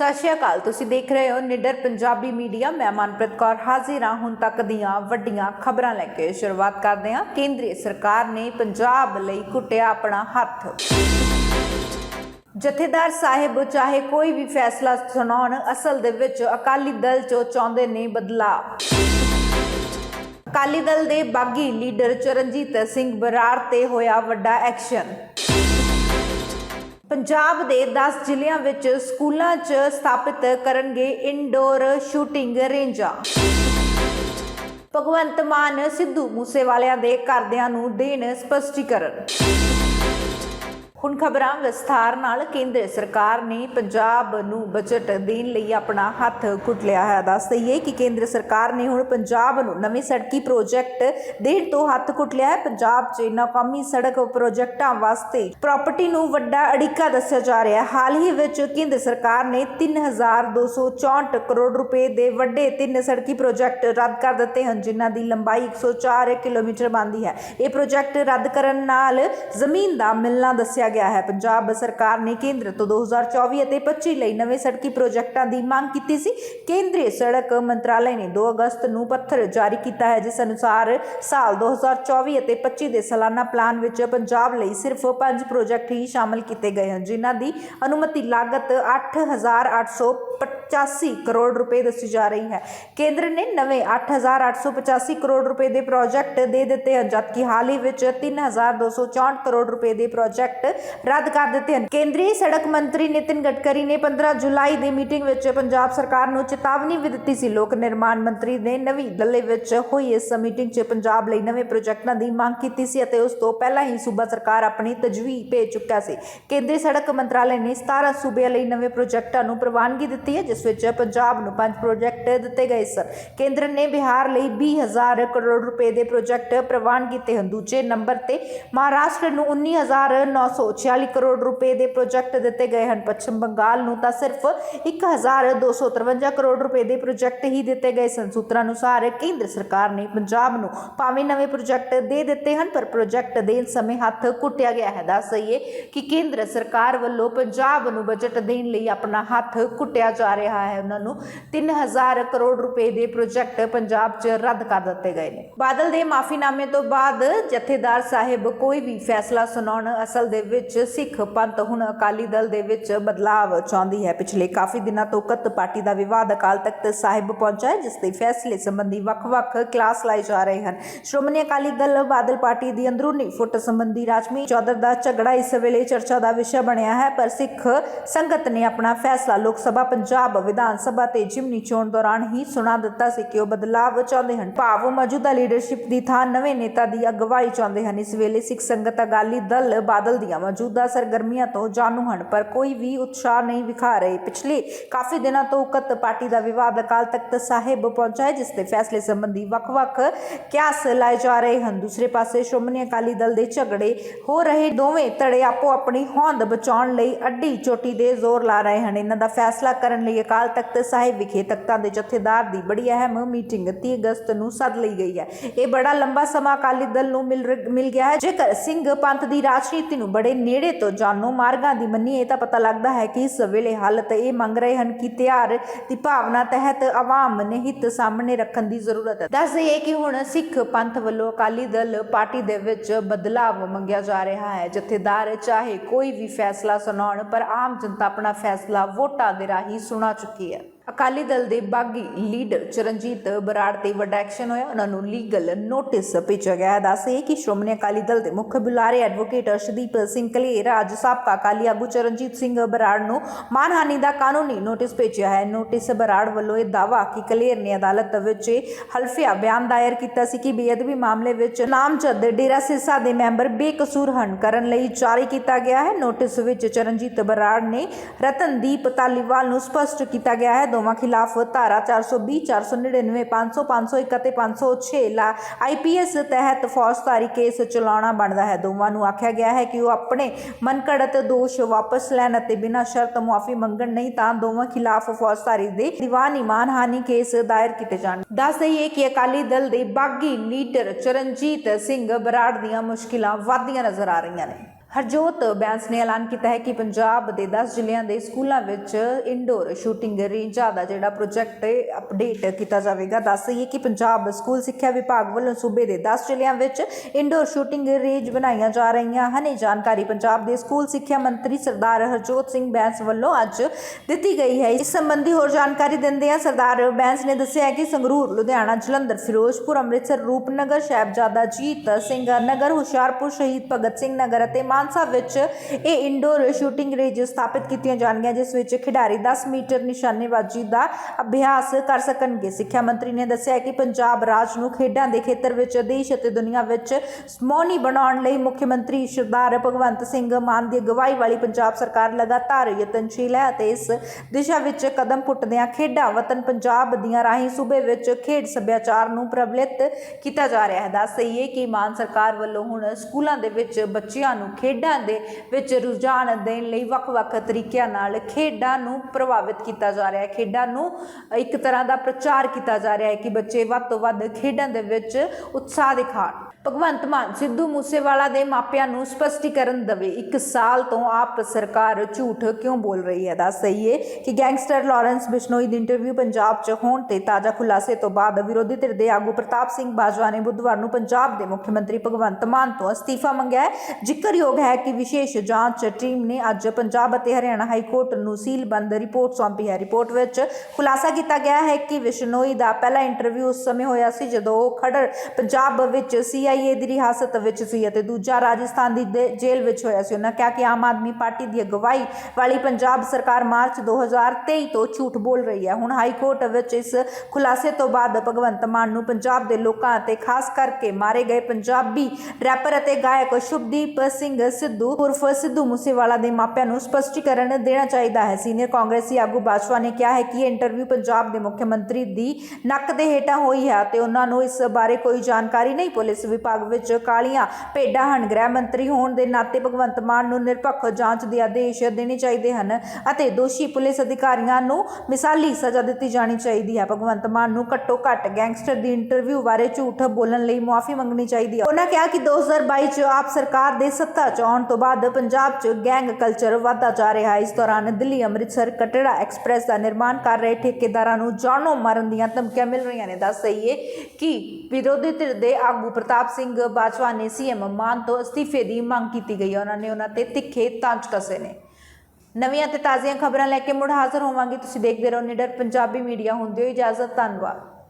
ਸਤਿ ਸ਼੍ਰੀ ਅਕਾਲ। ਤੁਸੀਂ ਦੇਖ ਰਹੇ ਹੋ ਨਿਡਰ ਪੰਜਾਬੀ ਮੀਡੀਆ। ਮੈਂ ਮਨਪ੍ਰੀਤ ਕੌਰ ਹਾਜ਼ਰ ਹਾਂ। ਹੁਣ ਤੱਕ ਦੀਆਂ ਵੱਡੀਆਂ ਖਬਰਾਂ ਲੈ ਕੇ ਸ਼ੁਰੂਆਤ ਕਰਦੇ ਹਾਂ। ਕੇਂਦਰੀ ਸਰਕਾਰ ਨੇ ਪੰਜਾਬ ਲਈ ਕੁੱਟਿਆ ਆਪਣਾ ਹੱਥ। ਜਥੇਦਾਰ ਸਾਹਿਬ, ਚਾਹੇ ਕੋਈ ਵੀ ਫੈਸਲਾ ਸੁਣਾਉਣ, ਅਸਲ ਦੇ ਵਿੱਚ ਅਕਾਲੀ ਦਲ ਚੋਂ ਚਾਹੁੰਦੇ ਨੇ ਬਦਲਾਅ। ਅਕਾਲੀ ਦਲ ਦੇ ਬਾਗੀ ਲੀਡਰ ਚਰਨਜੀਤ ਸਿੰਘ ਬਰਾੜ ਤੇ ਹੋਇਆ ਵੱਡਾ ਐਕਸ਼ਨ। ਪੰਜਾਬ ਦੇ 10 ਜ਼ਿਲ੍ਹਿਆਂ ਵਿੱਚ ਸਕੂਲਾਂ 'ਚ ਸਥਾਪਿਤ ਕਰਨਗੇ ਇਨਡੋਰ ਸ਼ੂਟਿੰਗ ਰੇਂਜਾਂ। ਭਗਵੰਤ ਮਾਨ ਸਿੱਧੂ ਮੂਸੇਵਾਲਿਆਂ ਦੇ ਘਰਦਿਆਂ ਨੂੰ ਦੇਣ ਸਪਸ਼ਟੀਕਰਨ। ਹੁਣ ਖਬਰਾਂ ਵਿਸਥਾਰ ਨਾਲ, ਕੇਂਦਰ ਸਰਕਾਰ ਨੇ ਪੰਜਾਬ ਨੂੰ ਬਜਟ ਦੇਣ ਲਈ ਆਪਣਾ ਹੱਥ ਕੁੱਟਲਿਆ ਹੈ। ਦੱਸ ਦਈਏ ਕਿ ਕੇਂਦਰ ਸਰਕਾਰ ਨੇ ਹੁਣ ਪੰਜਾਬ ਨੂੰ ਨਵੇਂ ਸੜਕੀ ਪ੍ਰੋਜੈਕਟ ਦੇਣ ਤੋਂ ਹੱਥ ਕੁੱਟਲਿਆ ਹੈ। ਪੰਜਾਬ 'ਚ ਨਾਕਾਮੀ ਸੜਕ ਪ੍ਰੋਜੈਕਟਾਂ ਵਾਸਤੇ ਪ੍ਰਾਪਰਟੀ ਨੂੰ ਵੱਡਾ ਅੜਿੱਕਾ ਦੱਸਿਆ ਜਾ ਰਿਹਾ ਹੈ। ਹਾਲ ਹੀ ਵਿੱਚ ਕੇਂਦਰ ਸਰਕਾਰ ਨੇ 3264 ਕਰੋੜ ਰੁਪਏ ਦੇ ਵੱਡੇ ਤਿੰਨ ਸੜਕੀ ਪ੍ਰੋਜੈਕਟ ਰੱਦ ਕਰ ਦਿੱਤੇ ਹਨ, ਜਿਨ੍ਹਾਂ ਦੀ ਲੰਬਾਈ 104 ਕਿਲੋਮੀਟਰ ਬਣਦੀ ਹੈ। ਇਹ ਪ੍ਰੋਜੈਕਟ ਰੱਦ ਕਰਨ ਨਾਲ ਜ਼ਮੀਨ ਦਾ ਮਿਲਣਾ ਦੱਸਿਆ ਗਿਆ ਹੈ। ਪੰਜਾਬ ਸਰਕਾਰ ਨੇ ਕੇਂਦਰ ਤੋਂ 2024 ਅਤੇ 25 ਲਈ ਨਵੇਂ ਸੜਕੀ ਪ੍ਰੋਜੈਕਟਾਂ ਦੀ ਮੰਗ ਕੀਤੀ ਸੀ। ਕੇਂਦਰੀ ਸੜਕ ਮੰਤਰਾਲੇ ਨੇ 2 ਅਗਸਤ ਨੂੰ ਪੱਤਰ ਜਾਰੀ ਕੀਤਾ ਹੈ, ਜਿਸ ਅਨੁਸਾਰ ਸਾਲ 2024 ਅਤੇ 25 ਦੇ ਸਾਲਾਨਾ ਪਲਾਨ ਵਿੱਚ ਪੰਜਾਬ ਲਈ ਸਿਰਫ 5 ਪ੍ਰੋਜੈਕਟ ਹੀ ਸ਼ਾਮਲ ਕੀਤੇ ਗਏ ਹਨ, ਜਿਨ੍ਹਾਂ ਦੀ ਅਨੁਮਤੀ ਲਾਗਤ 8885 ਕਰੋੜ ਰੁਪਏ ਦੱਸੀ ਜਾ ਰਹੀ ਹੈ। ਕੇਂਦਰ ਨੇ ਨਵੇਂ 8885 ਕਰੋੜ ਰੁਪਏ ਦੇ ਪ੍ਰੋਜੈਕਟ ਦੇ ਦਿੱਤੇ ਹਨ, ਜਦਕਿ ਹਾਲ ਹੀ ਵਿੱਚ 3264 ਕਰੋੜ ਰੁਪਏ ਦੇ ਪ੍ਰੋਜੈਕਟ ਰੱਦ ਕਰ ਦਿੱਤੇ ਹਨ। ਕੇਂਦਰੀ ਸੜਕ ਮੰਤਰੀ ਨਿਤਿਨ ਗਡਕਰੀ ਨੇ 15 ਜੁਲਾਈ ਦੀ ਮੀਟਿੰਗ ਵਿੱਚ ਪੰਜਾਬ ਸਰਕਾਰ ਨੂੰ ਚੇਤਾਵਨੀ ਵੀ ਦਿੱਤੀ ਸੀ। ਲੋਕ ਨਿਰਮਾਣ ਮੰਤਰੀ ਨੇ ਨਵੀਂ ਦਿੱਲੀ ਵਿੱਚ ਹੋਈ ਇਸ ਮੀਟਿੰਗ 'ਚ ਪੰਜਾਬ ਲਈ ਨਵੇਂ ਪ੍ਰੋਜੈਕਟਾਂ ਦੀ ਮੰਗ ਕੀਤੀ ਸੀ ਅਤੇ ਉਸ ਤੋਂ ਪਹਿਲਾਂ ਹੀ ਸੂਬਾ ਸਰਕਾਰ ਆਪਣੀ ਤਜਵੀਜ਼ ਭੇਜ ਚੁੱਕਿਆ ਸੀ। ਕੇਂਦਰੀ ਸੜਕ ਮੰਤਰਾਲੇ ਨੇ 17 ਸੂਬਿਆਂ ਲਈ ਨਵੇਂ ਪ੍ਰੋਜੈਕਟਾਂ ਨੂੰ ਪ੍ਰਵਾਨਗੀ ਦਿੱਤੀ ਹੈ, ਜਿਸ ਵਿੱਚ ਪੰਜਾਬ ਨੂੰ ਪੰਜ ਪ੍ਰੋਜੈਕਟ ਦਿੱਤੇ ਗਏ ਸਨ। ਕੇਂਦਰ ਨੇ ਬਿਹਾਰ ਲਈ 20000 ਕਰੋੜ ਰੁਪਏ ਦੇ ਪ੍ਰੋਜੈਕਟ ਪ੍ਰਵਾਨ ਕੀਤੇ ਹਨ। ਦੂਜੇ ਨੰਬਰ ਤੇ ਮਹਾਰਾਸ਼ਟਰ ਨੂੰ 19946 ਕਰੋੜ ਰੁਪਏ ਦੇ ਪ੍ਰੋਜੈਕਟ ਦਿੱਤੇ ਗਏ ਹਨ। ਪੱਛਮ ਬੰਗਾਲ ਨੂੰ ਤਾਂ ਸਿਰਫ 1253 ਕਰੋੜ ਰੁਪਏ ਦੇ ਪ੍ਰੋਜੈਕਟ ਹੀ ਦਿੱਤੇ ਗਏ ਸਨ। ਸੂਤਰਾਂ ਅਨੁਸਾਰ ਕੇਂਦਰ ਸਰਕਾਰ ਨੇ ਪੰਜਾਬ ਨੂੰ ਭਾਵੇਂ ਨਵੇਂ ਪ੍ਰੋਜੈਕਟ ਦੇ ਦਿੱਤੇ ਹਨ, ਪਰ ਪ੍ਰੋਜੈਕਟ ਦੇਣ ਸਮੇਂ ਹੱਥ ਕੁੱਟਿਆ ਗਿਆ ਹੈ। ਦੱਸ ਦਈਏ ਕਿ ਕੇਂਦਰ ਸਰਕਾਰ ਵੱਲੋਂ ਪੰਜਾਬ ਨੂੰ ਬਜਟ ਦੇਣ ਲਈ ਆਪਣਾ ਹੱਥ ਕੁੱਟਿਆ ਜਾ ਰਿਹਾ ਹੈ। ਉਹਨਾਂ ਨੂੰ 3000 ਕਰੋੜ ਰੁਪਏ ਦੇ ਪ੍ਰੋਜੈਕਟ ਪੰਜਾਬ 'ਚ ਰੱਦ ਕਰ ਦਿੱਤੇ ਗਏ ਨੇ। ਬਾਦਲ ਦੇ ਮਾਫੀਨਾਮੇ ਤੋਂ ਬਾਅਦ ਜਥੇਦਾਰ ਸਾਹਿਬ ਕੋਈ ਵੀ ਫੈਸਲਾ ਸੁਣਾਉਣ ਅਸਲ ਦੇ ਵਿੱਚ ਸਿੱਖ ਪੰਥ ਹੁਣ ਅਕਾਲੀ ਦਲ ਦੇ ਵਿੱਚ ਬਦਲਾਵ ਚਾਹੁੰਦੀ ਹੈ। ਪਿਛਲੇ ਕਾਫੀ ਦਿਨਾਂ ਤੋਂ ਕਤ ਪਾਰਟੀ ਦਾ ਵਿਵਾਦ ਅਕਾਲ ਤਖਤ ਸਾਹਿਬ ਪਹੁੰਚਾ ਹੈ, ਜਿਸ ਦੇ ਫੈਸਲੇ ਸੰਬੰਧੀ ਵੱਖ-ਵੱਖ ਕਲਾਸ ਲਾਏ ਜਾ ਰਹੇ ਹਨ। ਸ਼੍ਰੋਮਣੀ ਅਕਾਲੀ ਦਲ ਬਾਦਲ ਪਾਰਟੀ ਦੀ ਅੰਦਰੂਨੀ ਫੁੱਟ ਸੰਬੰਧੀ ਰਾਜਮੀ ਚੌਧਰ ਦਾ ਝਗੜਾ ਇਸ ਵੇਲੇ ਚਰਚਾ ਦਾ ਵਿਸ਼ਾ ਬਣਿਆ ਹੈ, ਪਰ ਸਿੱਖ ਸੰਗਤ ਨੇ ਆਪਣਾ ਫੈਸਲਾ ਲੋਕ ਸਭਾ ਪੰਜਾਬ ਵਿਧਾਨ ਸਭਾ ਤੇ ਜਿਮਨੀ ਚੋਣ ਦੌਰਾਨ ਹੀ ਸੁਣਾ ਦਿੱਤਾ ਸੀ ਕਿ ਉਹ ਬਦਲਾਵ ਚਾਹੁੰਦੇ ਹਨ। ਭਾਵ ਮੌਜੂਦਾ ਲੀਡਰਸ਼ਿਪ ਦੀ ਥਾਂ ਨਵੇਂ ਨੇਤਾ ਦੀ ਅਗਵਾਈ ਚਾਹੁੰਦੇ ਹਨ। ਇਸ ਵੇਲੇ ਸਿੱਖ ਸੰਗਤ ਅਕਾਲੀ ਦਲ ਬਾਦਲ ਦੀਆਂ ਮੌਜੂਦਾ ਸਰਗਰਮੀਆਂ ਤੋਂ ਜਾਣੂ ਹਨ, ਪਰ ਕੋਈ ਵੀ ਉਤਸ਼ਾਹ ਨਹੀਂ ਵਿਖਾ ਰਹੇ। ਪਿਛਲੇ ਕਾਫੀ ਦਿਨਾਂ ਤੋਂ ਉਕਤ ਪਾਰਟੀ ਦਾ ਵਿਵਾਦ ਅਕਾਲ ਤਖਤ ਸਾਹਿਬ ਪਹੁੰਚਾ ਹੈ, ਜਿਸ ਦੇ ਫੈਸਲੇ ਸੰਬੰਧੀ ਵੱਖ-ਵੱਖ ਕਿਆਸ ਲਾਏ ਜਾ ਰਹੇ ਹਨ। ਦੂਸਰੇ ਪਾਸੇ ਸ਼੍ਰੋਮਣੀ ਅਕਾਲੀ ਦਲ ਦੇ ਝਗੜੇ ਹੋ ਰਹੇ, ਦੋਵੇਂ ਧੜੇ ਆਪੋ ਆਪਣੀ ਹੋਂਦ ਬਚਾਉਣ ਲਈ ਅੱਡੀ ਚੋਟੀ ਦੇ ਜ਼ੋਰ ਲਾ ਰਹੇ ਹਨ। ਇਹਨਾਂ ਦਾ ਫੈਸਲਾ ਕਰਨ ਲਈ ਅਕਾਲ ਤਖਤ ਸਾਹਿਬ ਵਿਖੇ ਤਖਤਾਂ ਦੇ ਜਥੇਦਾਰ ਦੀ ਬੜੀ ਅਹਿਮ ਮੀਟਿੰਗ 30 ਅਗਸਤ ਨੂੰ ਸੱਦ ਲਈ ਗਈ ਹੈ। ਇਹ ਬੜਾ ਲੰਬਾ ਸਮਾਂ ਅਕਾਲੀ ਦਲ ਨੂੰ ਮਿਲ ਰ- ਮਿਲ ਗਿਆ ਹੈ। ਜੇਕਰ ਸਿੰਘ ਪੰਥ ਦੀ ਰਾਜਨੀਤੀ ਨੂੰ ਬੜੇ ਨੇੜੇ ਤੋਂ ਜਾਣੋ ਮਾਰਗਾਂ ਦੀ ਮੰਨੀਏ ਤਾਂ ਪਤਾ ਲੱਗਦਾ ਹੈ ਕਿ ਇਸ ਵੇਲੇ ਹਾਲਤ ਇਹ ਮੰਗ ਰਹੇ ਹਨ ਕਿ ਤਿਆਰ ਦੀ ਭਾਵਨਾ ਤਹਿਤ ਆਵਾਮ ਨੇ ਹਿੱਤ ਸਾਹਮਣੇ ਰੱਖਣ ਦੀ ਜ਼ਰੂਰਤ ਹੈ। ਦੱਸ ਦਈਏ ਕਿ ਹੁਣ ਸਿੱਖ ਪੰਥ ਵੱਲੋਂ ਅਕਾਲੀ ਦਲ ਪਾਰਟੀ ਦੇ ਵਿੱਚ ਬਦਲਾਵ ਮੰਗਿਆ ਜਾ ਰਿਹਾ ਹੈ। ਜਥੇਦਾਰ ਚਾਹੇ ਕੋਈ ਵੀ ਫੈਸਲਾ ਸੁਣਾਉਣ, ਪਰ ਆਮ ਜਨਤਾ ਆਪਣਾ ਫੈਸਲਾ ਵੋਟਾਂ ਦੇ ਰਾਹੀਂ ਸੁਣਾ ਚੁੱਕੀ ਹੈ। ਅਕਾਲੀ ਦਲ ਦੇ ਬਾਗੀ ਲੀਡਰ ਚਰਨਜੀਤ ਬਰਾੜ ਤੇ ਵੱਡਾ ਐਕਸ਼ਨ ਹੋਇਆ। ਉਹਨਾਂ ਨੂੰ ਲੀਗਲ ਨੋਟਿਸ ਭੇਜਿਆ ਗਿਆ। ਹੈ ਦੱਸੇ ਕਿ ਸ਼੍ਰੋਮਣੀ ਅਕਾਲੀ ਦਲ ਦੇ ਮੁੱਖ ਬੁਲਾਰੇ ਐਡਵੋਕੇਟ ਅਰਸ਼ਦੀਪ ਸਿੰਘ ਕਲੇਰ ਅੱਜ ਸਾਬਕਾ ਅਕਾਲੀ ਆਗੂ ਚਰਨਜੀਤ ਸਿੰਘ ਬਰਾੜ ਨੂੰ ਮਾਨਹਾਨੀ ਦਾ ਕਾਨੂੰਨੀ ਨੋਟਿਸ ਭੇਜਿਆ ਹੈ। ਨੋਟਿਸ ਬਰਾੜ ਵੱਲੋਂ ਇਹ ਦਾਵਾ ਕਿ ਕਲੇਰ ਨੇ ਅਦਾਲਤ ਵਿੱਚ ਹਲਫੀਆ ਬਿਆਨ ਦਾਇਰ ਕੀਤਾ ਸੀ ਕਿ ਬੇਅਦਬੀ ਮਾਮਲੇ ਵਿੱਚ ਨਾਮਜ਼ਦ ਡੇਰਾ ਸਿਰਸਾ ਦੇ ਮੈਂਬਰ ਬੇਕਸੂਰ ਹਨ ਕਰਨ ਲਈ ਜਾਰੀ ਕੀਤਾ ਗਿਆ ਹੈ। ਨੋਟਿਸ ਵਿੱਚ ਚਰਨਜੀਤ ਬਰਾੜ ਨੇ ਰਤਨਦੀਪ ਤਾਲੀਵਾਲ ਨੂੰ ਸਪਸ਼ਟ ਕੀਤਾ ਗਿਆ ਹੈ। ਦੋਵਾਂ ਖਿਲਾਫ ਧਾਰਾ 420 499 500 501 ਅਤੇ 506 ਲਾ ਆਈਪੀਐਸ ਤਹਿਤ ਫੌਜਦਾਰੀ ਕੇਸ ਚਲਾਉਣਾ ਬਣਦਾ ਹੈ। ਦੋਵਾਂ ਨੂੰ ਆਖਿਆ ਗਿਆ ਹੈ ਕਿ ਉਹ ਆਪਣੇ ਮਨਕੜਤ ਦੋਸ਼ ਵਾਪਸ ਲੈਣ ਅਤੇ ਬਿਨਾਂ ਸ਼ਰਤ ਮੁਆਫੀ ਮੰਗਣ ਨਹੀਂ ਤਾਂ ਦੋਵਾਂ ਖਿਲਾਫ ਫੌਜਦਾਰੀ ਦੇ ਦੀਵਾਨੀ ਮਾਨਹਾਨੀ ਕੇਸ ਦਾਇਰ ਕੀਤੇ ਜਾਣ। ਦੱਸ ਦਈਏ ਕਿ ਅਕਾਲੀ ਦਲ ਦੇ ਬਾਗੀ ਲੀਡਰ ਚਰਨਜੀਤ ਸਿੰਘ ਬਰਾੜ ਦੀਆਂ ਮੁਸ਼ਕਿਲਾਂ ਵਧਦੀਆਂ ਨਜ਼ਰ ਆ ਰਹੀਆਂ ਨੇ। ਹਰਜੋਤ ਬੈਂਸ ਨੇ ਐਲਾਨ ਕੀਤਾ ਹੈ ਕਿ ਪੰਜਾਬ ਦੇ 10 ਜ਼ਿਲ੍ਹਿਆਂ ਦੇ ਸਕੂਲਾਂ ਵਿੱਚ ਇਨਡੋਰ ਸ਼ੂਟਿੰਗ ਰੇਂਜਾਂ ਦਾ ਜਿਹੜਾ ਪ੍ਰੋਜੈਕਟ ਅਪਡੇਟ ਕੀਤਾ ਜਾਵੇਗਾ। ਦੱਸ ਦਈਏ ਕਿ ਪੰਜਾਬ ਸਕੂਲ ਸਿੱਖਿਆ ਵਿਭਾਗ ਵੱਲੋਂ ਸੂਬੇ ਦੇ 10 ਜ਼ਿਲ੍ਹਿਆਂ ਵਿੱਚ ਇਨਡੋਰ ਸ਼ੂਟਿੰਗ ਰੇਂਜ ਬਣਾਈਆਂ ਜਾ ਰਹੀਆਂ ਹਨ। ਇਹ ਜਾਣਕਾਰੀ ਪੰਜਾਬ ਦੇ ਸਕੂਲ ਸਿੱਖਿਆ ਮੰਤਰੀ ਸਰਦਾਰ ਹਰਜੋਤ ਸਿੰਘ ਬੈਂਸ ਵੱਲੋਂ ਅੱਜ ਦਿੱਤੀ ਗਈ ਹੈ। ਇਸ ਸੰਬੰਧੀ ਹੋਰ ਜਾਣਕਾਰੀ ਦਿੰਦੇ ਆ ਸਰਦਾਰ ਬੈਂਸ ਨੇ ਦੱਸਿਆ ਕਿ ਸੰਗਰੂਰ, ਲੁਧਿਆਣਾ, ਜਲੰਧਰ, ਫਿਰੋਜ਼ਪੁਰ, ਅੰਮ੍ਰਿਤਸਰ, ਰੂਪਨਗਰ, ਸਾਹਿਬਜ਼ਾਦਾ ਜੀਤ ਸਿੰਘ ਨਗਰ, ਹੁਸ਼ਿਆਰਪੁਰ, ਸ਼ਹੀਦ ਭਗਤ ਸਿੰਘ ਨਗਰ ਅਤੇ ਮਾਨਸਾ ਵਿੱਚ ਇਹ ਇੰਡੋਰ ਸ਼ੂਟਿੰਗ ਰੇਂਜ ਸਥਾਪਿਤ ਕੀਤੀਆਂ ਜਾਣਗੀਆਂ, ਜਿਸ ਵਿੱਚ ਖਿਡਾਰੀ 10 ਮੀਟਰ ਨਿਸ਼ਾਨੇਬਾਜ਼ੀ ਦਾ ਅਭਿਆਸ ਕਰ ਸਕਣਗੇ। ਸਿੱਖਿਆ ਮੰਤਰੀ ਨੇ ਦੱਸਿਆ ਕਿ ਪੰਜਾਬ ਰਾਜ ਨੂੰ ਖੇਡਾਂ ਦੇ ਖੇਤਰ ਵਿੱਚ ਦੇਸ਼ ਅਤੇ ਦੁਨੀਆ ਵਿੱਚ ਸਮੋਨੀ ਬਣਾਉਣ ਲਈ ਮੁੱਖ ਮੰਤਰੀ ਸਰਦਾਰ ਭਗਵੰਤ ਸਿੰਘ ਮਾਨ ਦੀ ਅਗਵਾਈ ਵਾਲੀ ਪੰਜਾਬ ਸਰਕਾਰ ਲਗਾਤਾਰ ਯਤਨਸ਼ੀਲ ਹੈ ਅਤੇ ਇਸ ਦਿਸ਼ਾ ਵਿੱਚ ਕਦਮ ਪੁੱਟਦਿਆਂ ਖੇਡਾਂ ਵਤਨ ਪੰਜਾਬ ਦੀਆਂ ਰਾਹੀਂ ਸੂਬੇ ਵਿੱਚ ਖੇਡ ਸੱਭਿਆਚਾਰ ਨੂੰ ਪ੍ਰਬਲਿਤ ਕੀਤਾ ਜਾ ਰਿਹਾ ਹੈ। ਦੱਸ ਦਈਏ ਕਿ ਮਾਨ ਸਰਕਾਰ ਵੱਲੋਂ ਹੁਣ ਸਕੂਲਾਂ ਦੇ ਵਿੱਚ ਬੱਚਿਆਂ ਨੂੰ ਖੇਡ ਖੇਡਾਂ ਦੇ ਵਿੱਚ ਰੁਝਾਨ ਦੇਣ ਲਈ ਵੱਖ-ਵੱਖ ਤਰੀਕਿਆਂ ਨਾਲ ਖੇਡਾਂ ਨੂੰ ਪ੍ਰਭਾਵਿਤ ਕੀਤਾ ਜਾ ਰਿਹਾ ਹੈ। ਖੇਡਾਂ ਨੂੰ ਇੱਕ ਤਰ੍ਹਾਂ ਦਾ ਪ੍ਰਚਾਰ ਕੀਤਾ ਜਾ ਰਿਹਾ ਹੈ ਕਿ ਬੱਚੇ ਵੱਧ ਤੋਂ ਵੱਧ ਖੇਡਾਂ ਦੇ ਵਿੱਚ ਉਤਸ਼ਾਹ ਦਿਖਾਣ ਭਗਵੰਤ ਮਾਨ ਸਿੱਧੂ ਮੂਸੇਵਾਲਾ ਦੇ ਮਾਪਿਆਂ ਨੂੰ ਸਪਸ਼ਟੀਕਰਨ ਦੇਵੇ, ਇੱਕ ਸਾਲ ਤੋਂ ਆਪ ਸਰਕਾਰ ਝੂਠ ਕਿਉਂ ਬੋਲ ਰਹੀ ਹੈ? ਦੱਸ ਦਈਏ ਕਿ ਗੈਂਗਸਟਰ ਲਾਰੈਂਸ ਬਿਸ਼ਨੋਈ ਦੀ ਇੰਟਰਵਿਊ ਪੰਜਾਬ 'ਚ ਹੋਣ ਤੇ ਤਾਜ਼ਾ ਖੁਲਾਸੇ ਤੋਂ ਬਾਅਦ ਵਿਰੋਧੀ ਧਿਰ ਦੇ ਆਗੂ ਪ੍ਰਤਾਪ ਸਿੰਘ ਬਾਜਵਾ ਨੇ ਬੁੱਧਵਾਰ ਨੂੰ ਪੰਜਾਬ ਦੇ ਮੁੱਖ ਮੰਤਰੀ ਭਗਵੰਤ ਮਾਨ ਤੋਂ ਅਸਤੀਫਾ ਮੰਗਿਆ ਹੈ। ਜ਼ਿਕਰਯੋਗ ਹੈ ਕਿ ਵਿਸ਼ੇਸ਼ ਜਾਂਚ ਟੀਮ ਨੇ ਅੱਜ ਪੰਜਾਬ ਅਤੇ ਹਰਿਆਣਾ ਹਾਈ ਕੋਰਟ ਨੂੰ ਸੀਲਬੰਦ ਰਿਪੋਰਟ ਸੌਂਪੀ ਹੈ। ਰਿਪੋਰਟ ਵਿੱਚ ਖੁਲਾਸਾ ਕੀਤਾ ਗਿਆ ਹੈ ਕਿ ਬਿਸ਼ਨੋਈ ਦਾ ਪਹਿਲਾ ਇੰਟਰਵਿਊ ਉਸ ਸਮੇਂ ਹੋਇਆ ਸੀ ਜਦੋਂ ਉਹ ਖੜਰ ਪੰਜਾਬ ਵਿੱਚ ਸੀਆਈਏ ਦੀ ਰਿਹਾਸਤ ਵਿੱਚ ਸੀ ਅਤੇ ਦੂਜਾ ਰਾਜਸਥਾਨ ਦੀ ਦੇ- ਜੇਲ੍ਹ ਵਿੱਚ ਹੋਇਆ ਸੀ। ਉਹਨਾਂ ਕਿਹਾ ਕਿ ਆਮ ਆਦਮੀ ਪਾਰਟੀ ਦੀ ਅਗਵਾਈ ਵਾਲੀ ਪੰਜਾਬ ਸਰਕਾਰ ਮਾਰਚ 2023 ਤੋਂ ਝੂਠ ਬੋਲ ਰਹੀ ਹੈ। ਹੁਣ ਹਾਈ ਕੋਰਟ ਵਿੱਚ ਇਸ ਖੁਲਾਸੇ ਤੋਂ ਬਾਅਦ ਭਗਵੰਤ ਮਾਨ ਨੂੰ ਪੰਜਾਬ ਦੇ ਲੋਕਾਂ ਅਤੇ ਖਾਸ ਕਰਕੇ ਮਾਰੇ ਗਏ ਪੰਜਾਬੀ ਰੈਪਰ ਅਤੇ ਗਾਇਕ ਸ਼ੁਭਦੀਪ ਸਿੰਘ ਸਿੱਧੂ, ਉਰਫ ਸਿੱਧੂ ਮੂਸੇਵਾਲਾ ਦੇ ਮਾਪਿਆਂ ਨੂੰ ਸਪਸ਼ਟੀਕਰਨ ਦੇਣਾ ਚਾਹੀਦਾ ਹੈ। ਸੀਨੀਅਰ ਕਾਂਗਰਸੀ ਆਗੂ ਬਾਜਵਾ ਨੇ ਕਿਹਾ ਹੈ ਕਿ ਇਹ ਇੰਟਰਵਿਊ ਪੰਜਾਬ ਦੇ ਮੁੱਖ ਮੰਤਰੀ ਦੀ ਨੱਕ ਦੇ ਹੇਠਾਂ ਹੋਈ ਹੈ ਤੇ ਉਹਨਾਂ ਨੂੰ ਇਸ ਬਾਰੇ ਕੋਈ ਜਾਣਕਾਰੀ ਨਹੀਂ। ਪੁਲਿਸ ਵਿਭਾਗ ਵਿੱਚ ਕਾਲੀਆਂ ਭੇਡਾਂ ਹਨ। ਗ੍ਰਹਿ ਮੰਤਰੀ ਹੋਣ ਦੇ ਨਾਤੇ ਭਗਵੰਤ ਮਾਨ ਨੂੰ ਨਿਰਪੱਖ ਜਾਂਚ ਦੇ ਆਦੇਸ਼ ਦੇਣੇ ਚਾਹੀਦੇ ਹਨ ਅਤੇ ਦੋਸ਼ੀ ਪੁਲਿਸ ਅਧਿਕਾਰੀਆਂ ਨੂੰ ਮਿਸਾਲੀ ਸਜ਼ਾ ਦਿੱਤੀ ਜਾਣੀ ਚਾਹੀਦੀ ਹੈ। ਭਗਵੰਤ ਮਾਨ ਨੂੰ ਘੱਟੋ ਘੱਟ ਗੈਂਗਸਟਰ ਦੀ ਇੰਟਰਵਿਊ ਬਾਰੇ ਝੂਠ ਬੋਲਣ ਲਈ ਮੁਆਫੀ ਮੰਗਣੀ ਚਾਹੀਦੀ ਹੈ। ਉਹਨਾਂ ਕਿਹਾ ਕਿ 2022 ਚ ਆਪ ਸਰਕਾਰ ਦੇ ਸੱਤਾ ਚ ਆਉਣ ਤੋਂ ਬਾਅਦ ਪੰਜਾਬ ਚ ਗੈਂਗ ਕਲਚਰ ਵਧਦਾ ਜਾ ਰਿਹਾ ਹੈ। ਇਸ ਦੌਰਾਨ ਦਿੱਲੀ, ਅੰਮ੍ਰਿਤਸਰ, ਕਟੜਾ ਐਕਸਪ੍ਰੈਸ ਦਾ ਨਿਰਮਾਣ ਕਰ ਰਹੇ ਠੇਕੇਦਾਰਾਂ ਨੂੰ ਜਾਨੋਂ ਮਾਰਨ ਦੀਆਂ ਧਮਕੀਆਂ ਮਿਲ ਰਹੀਆਂ ਨੇ। ਦੱਸ ਦਈਏ ਕਿ ਵਿਰੋਧੀ ਧਿਰ ਦੇ ਆਗੂ ਪ੍ਰਤਾਪ ਸਿੰਘ ਬਾਜਵਾ ਨੇ ਸੀਐਮ ਮਾਨ ਤੋਂ ਅਸਤੀਫੇ ਦੀ ਮੰਗ ਕੀਤੀ ਗਈ। ਹੈ ਉਹਨਾਂ ਨੇ ਉਹਨਾਂ ਤੇ ਤਿੱਖੇ ਤੰਜ ਕਸੇ ਨੇ। ਨਵੀਆਂ ਤੇ ਤਾਜ਼ੀਆਂ ਖਬਰਾਂ ਲੈ ਕੇ ਮੁੜ ਹਾਜ਼ਰ ਹੋਵਾਂਗੇ। ਤੁਸੀਂ ਦੇਖਦੇ ਰਹੋ ਨਿਡਰ ਪੰਜਾਬੀ ਮੀਡੀਆ। ਹੁੰਦੇ ਹੋ ਇਜਾਜ਼ਤ। ਧੰਨਵਾਦ।